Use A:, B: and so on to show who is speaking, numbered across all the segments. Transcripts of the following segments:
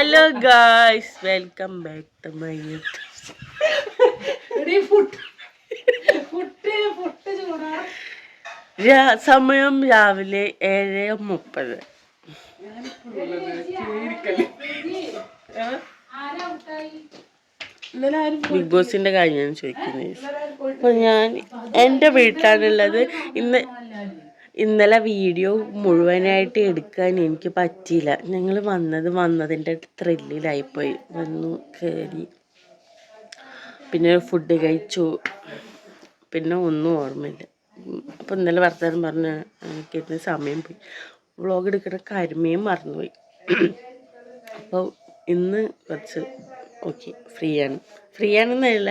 A: Hello guys welcome back to my YouTube സമയം രാവിലെ ഏഴ് മുപ്പത്. ബിഗ് ബോസിന്റെ കാര്യമാണ് ചോദിക്കുന്നത് അപ്പൊ ഞാൻ എന്റെ വീട്ടിലാണുള്ളത്. ഇന്ന് ഇന്നലെ വീഡിയോ മുഴുവനായിട്ട് എടുക്കാൻ എനിക്ക് പറ്റിയില്ല. ഞങ്ങൾ വന്നത് വന്നതിന്റെ ത്രില്ലിലായിപ്പോയി വന്നു കയറി പിന്നെ ഫുഡ് കഴിച്ചു. പിന്നെ ഒന്നും ഓർമ്മയില്ല. അപ്പം ഇന്നലെ വർത്തമാനം പറഞ്ഞ എനിക്ക് സമയം പോയി. വ്ളോഗ് എടുക്കുന്ന കരുമയും മറന്നുപോയി. അപ്പോൾ ഇന്ന് കുറച്ച് ഓക്കെ ഫ്രീ ആണ് ഫ്രീ ആണെന്നല്ല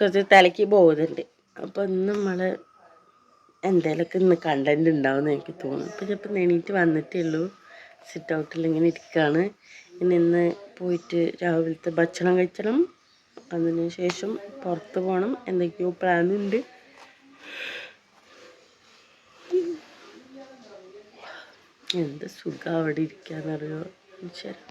A: കുറച്ച് തലയ്ക്ക് ബോധമുണ്ട്. അപ്പോൾ ഇന്ന് നമ്മൾ എന്തേലൊക്കെ ഇന്ന് കണ്ടന്റ് ഉണ്ടാവുമെന്ന് എനിക്ക് തോന്നുന്നു. അപ്പോൾ ചിലപ്പോൾ എണീറ്റ് വന്നിട്ടേ ഉള്ളൂ. സിറ്റ് ഔട്ടിൽ ഇങ്ങനെ ഇരിക്കുകയാണ് ഇനി ഇന്ന് പോയിട്ട് രാവിലത്തെ ഭക്ഷണം കഴിക്കണം. അതിന് ശേഷം പുറത്ത് പോകണം എന്തൊക്കെയോ പ്ലാനുണ്ട് എന്ത് സുഖം അവിടെ ഇരിക്കാന്നറിയോ? ശരി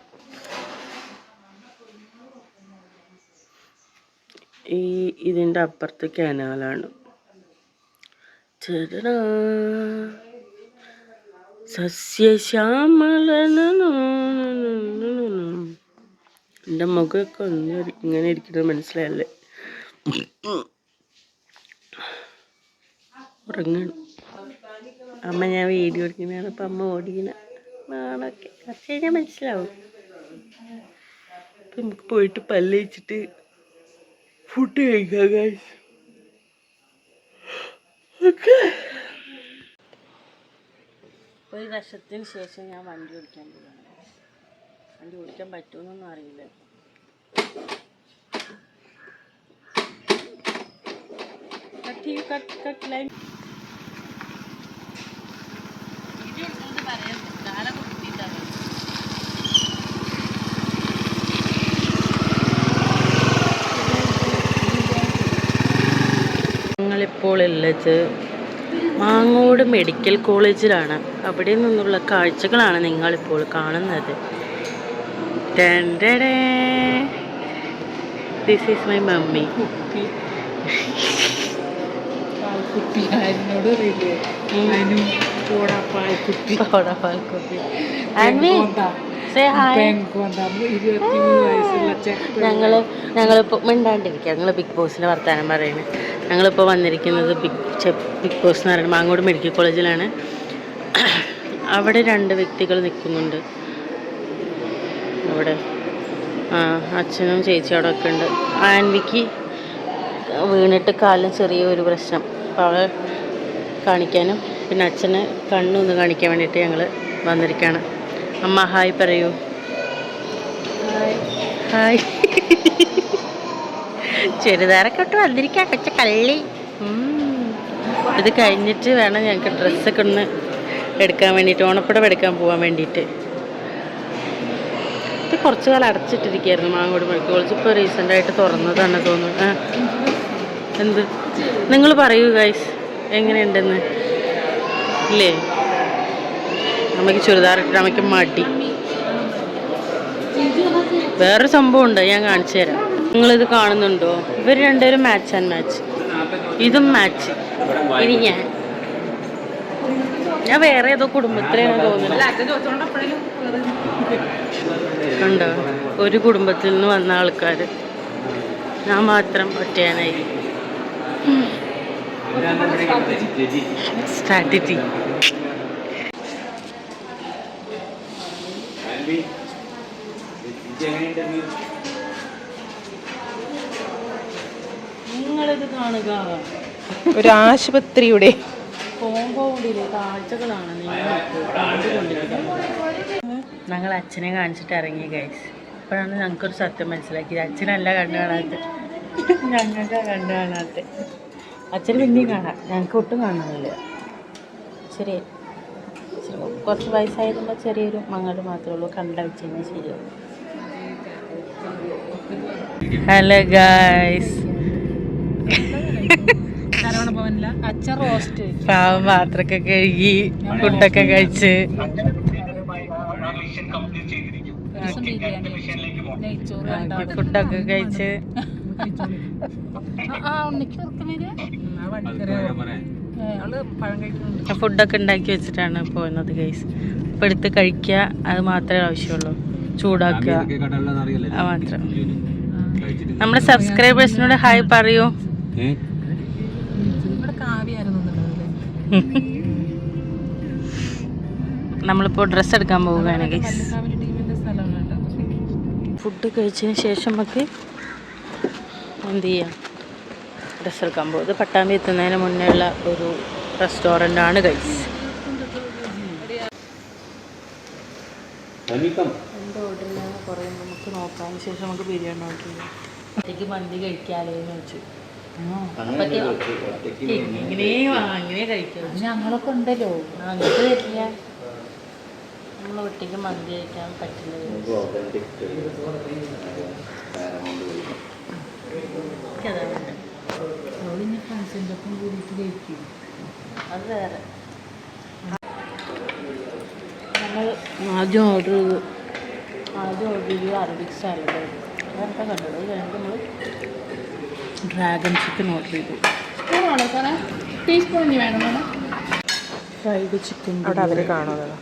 A: ഈ ഇതിന്റെ അപ്പുറത്ത് കനാലാണ് ചെറുതാ സസ്യശ്യാമള എന്റെ മുഖമൊക്കെ ഒന്ന് ഇങ്ങനെ ഇരിക്കുന്നത് മനസ്സിലായല്ലേ ഉറങ്ങണം അമ്മ ഞാൻ വീഡിയോ എടുക്കുന്നതാണ് അപ്പം അമ്മ ഓടിക്കുന്ന നാളൊക്കെ കുറച്ച് കഴിഞ്ഞാൽ മനസ്സിലാവും അപ്പം നമുക്ക് പോയിട്ട് പല്ല് വെച്ചിട്ട് ഫുഡ് കഴിക്കാം ഓക്കെ ഒരു വർഷത്തിന് ശേഷം ഞാൻ വണ്ടി ഓടിക്കാൻ പോകുന്നു വണ്ടി ഓടിക്കാൻ പറ്റുമെന്നൊന്നും അറിയില്ല. കട്ട് കട്ട് ലൈൻ ഞങ്ങളിപ്പോൾ ഉള്ളത് മാങ്ങോട് മെഡിക്കൽ കോളേജിലാണ്. അവിടെ നിന്നുള്ള കാഴ്ചകളാണ് നിങ്ങളിപ്പോൾ കാണുന്നത്. ദിസ് ഈസ് മൈ മമ്മി
B: കുപ്പി. പോടാ പാൽക്കുപ്പി
A: ആൻവി ഞങ്ങൾ ഞങ്ങളിപ്പോൾ മിണ്ടാണ്ടിരിക്കുക ഞങ്ങൾ ബിഗ് ബോസിന്റെ വർത്തമാനം പറയുന്നത് ഞങ്ങളിപ്പോൾ വന്നിരിക്കുന്നത് ബിഗ് ബിഗ് ബോസ് എന്ന് പറയുന്നത് മാങ്ങോട് മെഡിക്കൽ കോളേജിലാണ്. അവിടെ രണ്ട് വ്യക്തികൾ നിൽക്കുന്നുണ്ട്. അവിടെ ആ അച്ഛനും ചേച്ചി അവിടെ ഒക്കെ ഉണ്ട്. ആൻവിക്ക് വീണിട്ട് കാലിന് ചെറിയൊരു പ്രശ്നം. അപ്പോൾ അവളെ കാണിക്കാനും പിന്നെ അച്ഛന് കണ്ണൊന്ന് കാണിക്കാൻ വേണ്ടിയിട്ട് ഞങ്ങൾ വന്നിരിക്കുകയാണ് അമ്മ ഹായ് പറയൂ. ഹായ്. ചുരിദാറൊക്കെ ഇട്ട് വന്നിരിക്കുക കൊച്ച കള്ളി. ഇത് കഴിഞ്ഞിട്ട് വേണം ഞങ്ങൾക്ക് ഡ്രസ്സൊക്കെ ഒന്ന് എടുക്കാൻ വേണ്ടിയിട്ട് ഓണപ്പടം എടുക്കാൻ പോകാൻ വേണ്ടിയിട്ട്. ഇത് കുറച്ച് കാലം അടച്ചിട്ടിരിക്കുകയായിരുന്നു മാങ്ങോട് മെഡിക്കൽ കോളേജ് ഇപ്പോൾ റീസെന്റായിട്ട് തുറന്നതാണ് തോന്നുന്നു. എന്ത്? നിങ്ങൾ പറയൂ ഗൈസ് എങ്ങനെയുണ്ടെന്ന്? ഇല്ലേ അമ്മയ്ക്ക് ചുരിദാർ ഇട്ടിട്ട് അമ്മയ്ക്ക് മടി. വേറൊരു സംഭവം ഉണ്ട് ഞാൻ കാണിച്ചു തരാം. നിങ്ങളിത് കാണുന്നുണ്ടോ? ഇവർ രണ്ടുപേരും മാച്ച് ആൻഡ് മാച്ച് ഇതും മാച്ച് ഇനി ഞാൻ. ഞാൻ വേറെ ഏതോ കുടുംബത്തിലാണ് തോന്നുന്നത് ഉണ്ടോ ഒരു കുടുംബത്തിൽ നിന്ന് വന്ന ആൾക്കാർ ഞാൻ മാത്രം ഒറ്റയാനായി. സ്ട്രാറ്റജി നിങ്ങളിത് കാണുക.
B: ഒരു ആശുപത്രിയുടെ
A: കോമ്പൗണ്ടിലെ കാഴ്ചകളാണ് ഞങ്ങൾ അച്ഛനെ കാണിച്ചിട്ട് ഇറങ്ങി ഗൈസ് അപ്പോഴാണ് ഞങ്ങൾക്കൊരു സത്യം മനസ്സിലാക്കിയത്. അച്ഛനല്ല കണ്ടു കാണാത്ത ഞങ്ങൾക്ക് കണ്ടു കാണാത്ത അച്ഛന് പിന്നെയും കാണാം. ഞങ്ങൾക്ക് ഒട്ടും കാണാനില്ല ചെറിയ ചെറിയ- കുറച്ച് വയസ്സായതുമ്പോൾ ചെറിയൊരു മങ്ങൽ മാത്രമേ ഉള്ളൂ. കണ്ട വെച്ച് കഴിഞ്ഞാൽ ശരിയാവും. ഹലോ
B: ഗായ്സ്
A: പാവം പാത്രമൊക്കെ കഴുകി ഫുഡൊക്കെ കഴിച്ച്. ഫുഡൊക്കെ കഴിച്ച്. ഫുഡൊക്കെ ഉണ്ടാക്കി വെച്ചിട്ടാണ് പോകുന്നത് ഗൈസ് ഇപ്പൊ എടുത്ത് കഴിക്കുക അത് മാത്രമേ ആവശ്യമുള്ളൂ. ചൂടാക്കുക. അത് മാത്രം. നമ്മുടെ സബ്സ്ക്രൈബേഴ്സിനോട് ഹായ് പറയൂ. നമ്മളിപ്പോൾ ഡ്രസ്സ് എടുക്കാൻ പോവുകയാണ് ഗൈസ് ഫുഡ് കഴിച്ചതിന് ശേഷം നമുക്ക് എന്ത് ചെയ്യാം? ഡ്രസ്സ് എടുക്കാൻ പോകും. ഇത് പട്ടാമ്പി എത്തുന്നതിന് മുന്നേ ഉള്ള ഒരു റെസ്റ്റോറന്റ് ആണ് ഗൈസ് എന്ത് ഓർഡർ ചെയ്യാന്ന് കുറേ നമുക്ക് നോക്കാം. ശേഷം നമുക്ക് ബിരിയാണി ഓർഡർ ചെയ്യാം ഒറ്റയ്ക്ക് മന്തി കഴിക്കാലോ എന്ന് വെച്ചു ഇങ്ങനെ കഴിക്കാം.
B: ഞങ്ങളൊക്കെ ഉണ്ടല്ലോ.
A: അങ്ങോട്ട് തരില്ല നമ്മൾ ഒറ്റയ്ക്ക് മന്തി കഴിക്കാൻ പറ്റില്ല. എനിക്കതാ വേണ്ടത്.
B: അവൾ ഇനി ഫ്രണ്ട്സിന്റെ ഒപ്പം കൂടിയിട്ട് കഴിക്കും.
A: അത് വേറെ. നമ്മൾ ആദ്യം ഓർഡർ ചെയ്തു ആദ്യം ഓർഡർ ചെയ്തു അറബിക് സാലഡ് അതൊക്കെ കണ്ടത്? അത് കഴിഞ്ഞിട്ട് നമ്മൾ ഡ്രാഗൺ ചിക്കൻ ഓർഡർ ചെയ്തു.
B: സ്പൂണാണോ സാറേ? ടീസ്പൂൺ ഇനി വേണം മാഡം
A: ഫ്രൈഡ് ചിക്കൻ
B: അവിടെ അവർ കാണുന്നത്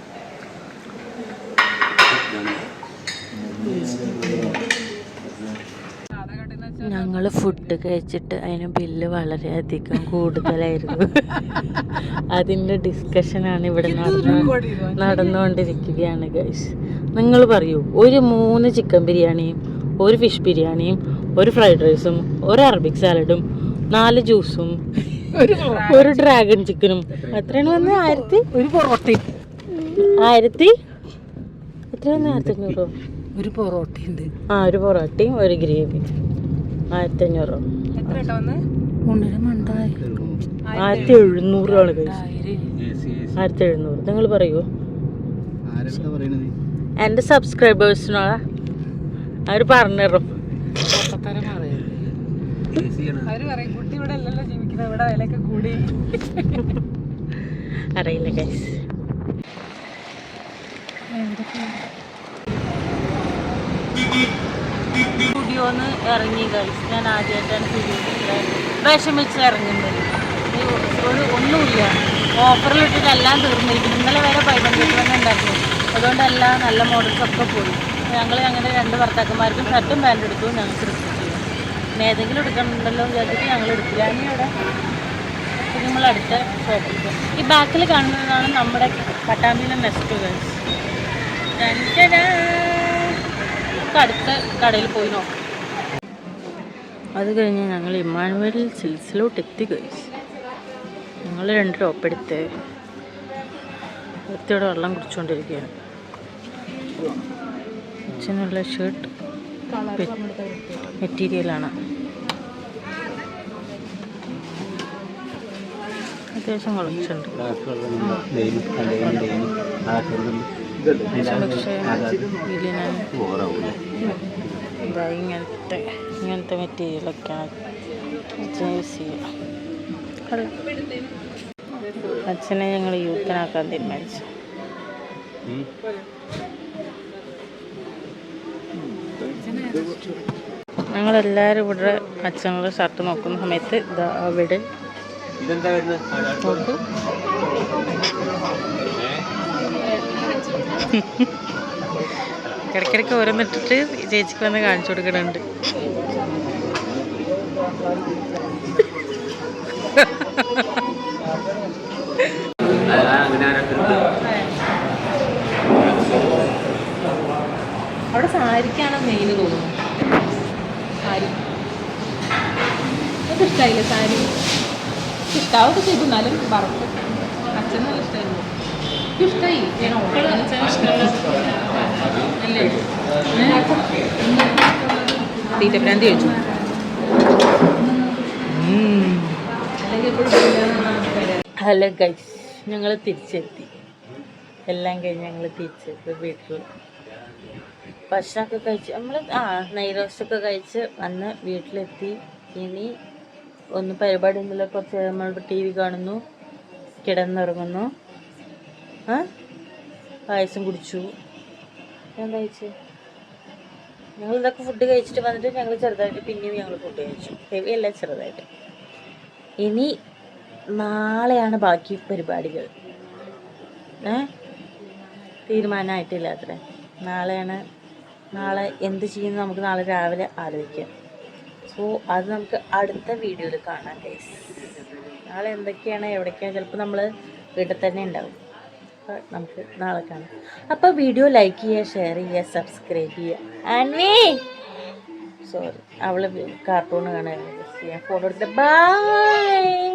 A: ഫുഡ് കഴിച്ചിട്ട് അതിന് ബില്ല് വളരെയധികം കൂടുതലായിരുന്നു. അതിന്റെ ഡിസ്കഷനാണ് ഇവിടെ നടന്നു നടന്നുകൊണ്ടിരിക്കുകയാണ് ഗൈസ് നിങ്ങൾ പറയൂ ഒരു മൂന്ന് ചിക്കൻ ബിരിയാണിയും ഒരു ഫിഷ് ബിരിയാണിയും ഒരു ഫ്രൈഡ് റൈസും ഒരു അറബിക് സാലഡും നാല് ജ്യൂസും ഒരു ഡ്രാഗൺ ചിക്കനും എത്രയാണ്? വന്നത്? ആയിരത്തി?
B: ഒരു പൊറോട്ട.
A: ആയിരത്തി? എത്രയാണ് ആയിരത്തി അഞ്ഞൂറോ
B: ഒരു പൊറോട്ടയുണ്ട്
A: ആ ഒരു പൊറോട്ടയും ഒരു ഗ്രേവി ആയിരത്തി അഞ്ഞൂറ്
B: എത്ര കേട്ടോ വന്ന്? ഒന്നര മണ്ടായി
A: ആയിരത്തി എഴുന്നൂറാണ് ആയിരത്തി എഴുന്നൂറ്. നിങ്ങൾ പറയൂ. എന്റെ സബ്സ്ക്രൈബേഴ്സിനോടാ. അവർ
B: പറഞ്ഞു കുട്ടി ഇവിടെ അല്ലല്ലോ ജീവിക്കുന്നത്. ഇവിടെ വിലയൊക്കെ കൂടി.
A: അറിയില്ല ഗൈസ് സ്റ്റുഡിയോന്ന് ഇറങ്ങി ഗൈസ് ഞാൻ ആദ്യമായിട്ടാണ് വിഷമിച്ച് ഇറങ്ങുന്നത്. ഒരു ഒന്നുമില്ല. ഓഫറിലിട്ടിട്ട് എല്ലാം തീർന്നിരിക്കുന്നു. ഇന്നലെ വരെ പൈതങ്ങൾക്ക് തന്നെ ഉണ്ടായിരുന്നു അതുകൊണ്ടെല്ലാം നല്ല മോഡൽസ് ഒക്കെ പോയി. ഞങ്ങൾ ഞങ്ങളുടെ രണ്ട് ഭർത്താക്കന്മാർക്കും ഷർട്ടും പാന്റും എടുത്തു. ഞങ്ങൾക്ക് റിസീവ് ചെയ്യും പിന്നെ ഏതെങ്കിലും എടുക്കണമെന്നല്ലോ വിചാരിച്ചിട്ട് ഞങ്ങൾ എടുത്തില്ല. ഇനി ഇവിടെ നമ്മൾ അടുത്ത ഷോപ്പിൽ പോകും ഈ ബാക്കിൽ കാണുന്നതാണ് നമ്മുടെ പട്ടാമ്പിയിലെ നമുക്ക് അടുത്ത കടയിൽ പോയി നോക്കാം. അത് കഴിഞ്ഞ് ഞങ്ങൾ ഇമ്മാനുവൽ സിൽസിലോട്ട് എത്തി ഗേൾസ് ഞങ്ങൾ രണ്ട് ടോപ്പ് എടുത്ത് എത്തിയോടെ വെള്ളം കുടിച്ചുകൊണ്ടിരിക്കുകയാണ്. അച്ഛനുള്ള ഷർട്ട് മെറ്റീരിയലാണ് അത്യാവശ്യം കളക്ഷുണ്ട് പക്ഷേ ഇതിനാണ് ഇതാ ഇങ്ങനത്തെ. ഇങ്ങനത്തെ മെറ്റീരിയലൊക്കെയാണ് അച്ഛൻ യൂസ് ചെയ്യുക. അച്ഛനെ ഞങ്ങൾ യൂത്തനാക്കാൻ തീരുമാനിച്ചു. ഞങ്ങളെല്ലാവരും ഇവിടെ അച്ഛനുള്ള ഷർട്ട് നോക്കുന്ന സമയത്ത് ഇതാ അവിടെ നോക്കൂ. ഇടയ്ക്കിടയ്ക്ക് ഓരോന്നിട്ടിട്ട് ചേച്ചിക്ക് വന്ന് കാണിച്ചു കൊടുക്കുന്നുണ്ട്
B: അവിടെ സാരിക്കാണ് മെയിൻ തോന്നുന്നു. സാരി. എനിക്ക് ഇഷ്ടമായില്ല സാരി? ഇഷ്ടാവൊക്കെ ചെയ്തു എന്നാലും വറുത്ത്. അച്ഛൻ നല്ല ഇഷ്ടമായിരുന്നു ഇഷ്ടമായി ഞാൻ ഓർഡർ അല്ലേ? തീറ്റപ്രാന്തി ചോദിച്ചു അല്ലെങ്കിൽ എപ്പോഴും
A: ഹലോ ഗൈസ് ഞങ്ങൾ തിരിച്ചെത്തി. എല്ലാം കഴിഞ്ഞ് ഞങ്ങൾ തിരിച്ചെത്തി വീട്ടിൽ ഭക്ഷണമൊക്കെ കഴിച്ച് നമ്മൾ ആ നെയ്റോസ്റ്റൊക്കെ കഴിച്ച് വന്ന് വീട്ടിലെത്തി. ഇനി ഒന്ന് പരിപാടി ഒന്നുമില്ല. കുറച്ച് നമ്മൾ ടി വി കാണുന്നു കിടന്നുറങ്ങുന്നു. ആ? പായസം കുടിച്ചു. എന്താ കഴിച്ചേ? ഞങ്ങൾ ഇതൊക്കെ ഫുഡ് കഴിച്ചിട്ട് വന്നിട്ട് ഞങ്ങൾ ചെറുതായിട്ട് പിന്നെയും ഞങ്ങൾ ഫുഡ് കഴിച്ചു. ഹെവി അല്ല ചെറുതായിട്ട്. ഇനി നാളെയാണ് ബാക്കി പരിപാടികൾ. ഏ? തീരുമാനമായിട്ടില്ല അത്ര. നാളെയാണ് നാളെ എന്ത് ചെയ്യുന്നു നമുക്ക് നാളെ രാവിലെ ആലോചിക്കാം. സോ അത് നമുക്ക് അടുത്ത വീഡിയോയിൽ കാണാം ഗൈസ് നാളെ എന്തൊക്കെയാണ് എവിടേക്കാണ് ചിലപ്പോൾ നമ്മൾ വീട്ടിൽ തന്നെ ഉണ്ടാവും. അപ്പോൾ നമുക്ക് നാളെ കാണാം. അപ്പോൾ വീഡിയോ ലൈക്ക് ചെയ്യുക ഷെയർ ചെയ്യുക സബ്സ്ക്രൈബ് ചെയ്യുക. ആൻവി! സോറി അവൾ കാർട്ടൂൺ കാണാൻ ഫോട്ടോ എടുത്തിട്ട് ബൈ